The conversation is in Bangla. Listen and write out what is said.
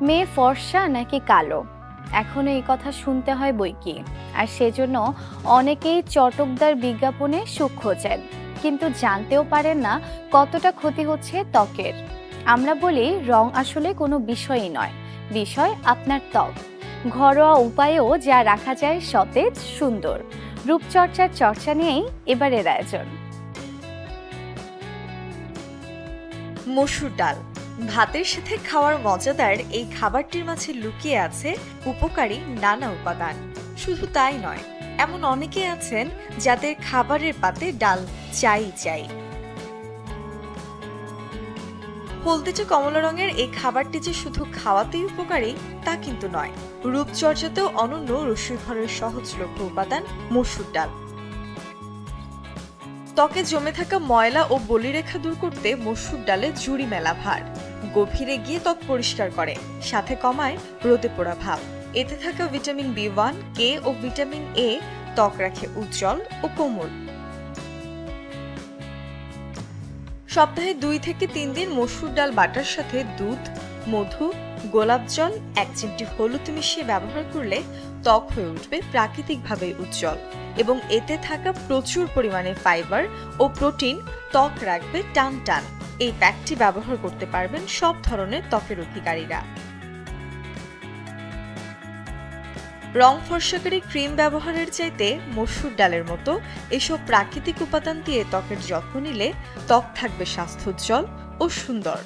মেয়ে ফর্সা নাকি কালো? এখনও এই কথা শুনতে হয় বই কি? আর সেজন্য অনেকেই চটকদার বিজ্ঞাপনে সুখ খোঁজেন, কিন্তু জানতেও পারেন না কতটা ক্ষতি হচ্ছে ত্বকের। আমরা বলি, রং আসলে কোনো বিষয়ই নয়, বিষয় আপনার ত্বক। ঘরোয়া উপায়েও যা রাখা যায় সতেজ, সুন্দর। রূপচর্চার চর্চা নিয়েই এবারের আয়োজন। মসুর ডাল। ভাতের সাথে খাওয়ার মজাদার এই খাবারটির মাঝে লুকিয়ে আছে উপকারী নানা উপাদান। শুধু তাই নয়, এমন অনেকে আছেন যাদের খাবারের পাতে ডাল চাই চাই। হলদেটে কমলা রঙের এই খাবারটি যে শুধু খাওয়াতেই উপকারী, তা কিন্তু নয়। রূপচর্চাতেও অনন্য রসুইঘরের সহজলভ্য উপাদান মসুর ডাল। ত্বকে জমে থাকা ময়লা ও বলিরেখা দূর করতে মসুর ডালে জুড়ি মেলা ভার। গভীরে গিয়ে ত্বক পরিষ্কার করে, সাথে কমায় রোদে পোড়া ভাব। এতে থাকা ভিটামিন বি ওয়ান, কে ও ভিটামিন এ ত্বক রাখে উজ্জ্বল ও কোমল। সপ্তাহে দুই থেকে তিন দিন মসুর ডাল বাটার সাথে দুধ, মধু গোলাপ জল, এক চিমটি হলুদ মিশিয়ে ব্যবহার করলে ত্বক হয়ে উঠবে প্রাকৃতিকভাবে উজ্জ্বল এবং এতে থাকা প্রচুর পরিমাণে ফাইবার ও প্রোটিন ত্বক রাখবে টান টান এই প্যাকটি ব্যবহার করতে পারবেন সব ধরনের ত্বকের অধিকারীরা। রং ফর্সাকারী ক্রিম ব্যবহারের চাইতে মসুর ডালের মতো এসব প্রাকৃতিক উপাদান দিয়ে ত্বকের যত্ন নিলে ত্বক থাকবে স্বাস্থ্যোজ্জ্বল ও সুন্দর।